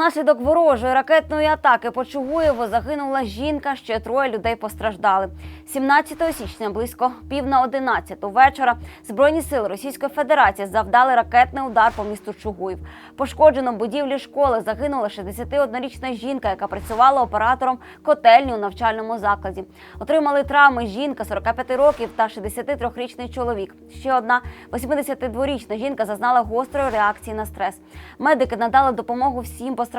Внаслідок ворожої ракетної атаки по Чугуєву загинула жінка, ще троє людей постраждали. 17 січня близько пів на 11 вечора збройні сили Російської Федерації завдали ракетний удар по місту Чугуїв. Пошкоджено будівлі школи загинула 61-річна жінка, яка працювала оператором котельні у навчальному закладі. Отримали травми жінка 45 років та 63-річний чоловік. Ще одна 82-річна жінка зазнала гострої реакції на стрес. Медики надали допомогу всім постраждалим.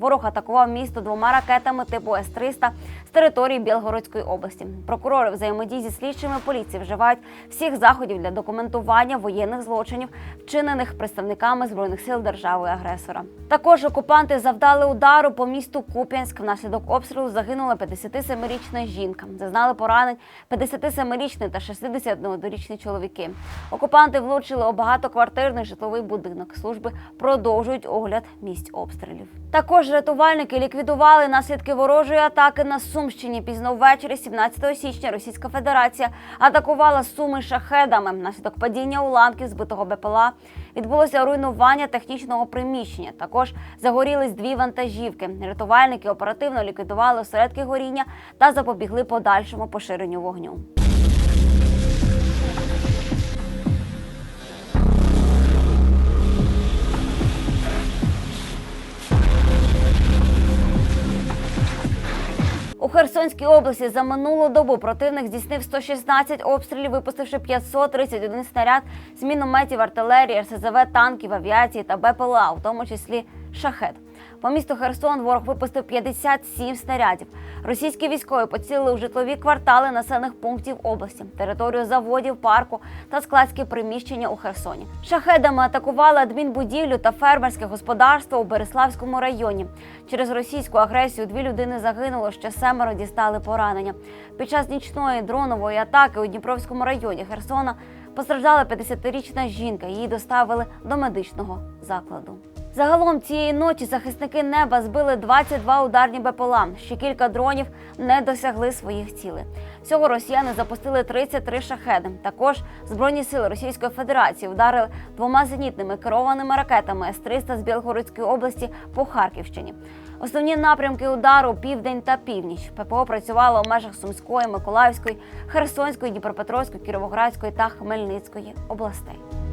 Ворог атакував місто двома ракетами типу С-300 з території Білгородської області. Прокурори взаємодії зі слідчими поліції вживають всіх заходів для документування воєнних злочинів, вчинених представниками збройних сил держави-агресора. Також окупанти завдали удару по місту Куп'янськ. Внаслідок обстрілу загинула 57-річна жінка. Зазнали поранень 57-річний та 61-річний чоловіки. Окупанти влучили у багатоквартирний житловий будинок. Служби продовжують огляд місць обстрілів. Також рятувальники ліквідували наслідки ворожої атаки на Сумщині. Пізно ввечері, 17 січня, Російська Федерація атакувала суми шахедами. Внаслідок падіння уламків збитого БПЛА відбулося руйнування технічного приміщення. Також загорілись дві вантажівки. Рятувальники оперативно ліквідували осередки горіння та запобігли подальшому поширенню вогню. Херсонській області за минулу добу противник здійснив 116 обстрілів, випустивши 531 снаряд з мінометів, артилерії, РСЗВ, танків, авіації та БПЛА, у тому числі шахет. По місту Херсон ворог випустив 57 снарядів. Російські військові поцілили у житлові квартали населених пунктів області, територію заводів, парку та складські приміщення у Херсоні. Шахедами атакували адмінбудівлю та фермерське господарство у Береславському районі. Через російську агресію дві людини загинуло, ще семеро дістали поранення. Під час нічної дронової атаки у Дніпровському районі Херсона постраждала 50-річна жінка. Її доставили до медичного закладу. Загалом цієї ночі захисники неба збили 22 ударні БПЛА. Ще кілька дронів не досягли своїх цілей. Всього росіяни запустили 33 шахеди. Також збройні сили Російської Федерації вдарили двома зенітними керованими ракетами С-300 з Білгородської області по Харківщині. Основні напрямки удару південь та північ. ППО працювало у межах Сумської, Миколаївської, Херсонської, Дніпропетровської, Кіровоградської та Хмельницької областей.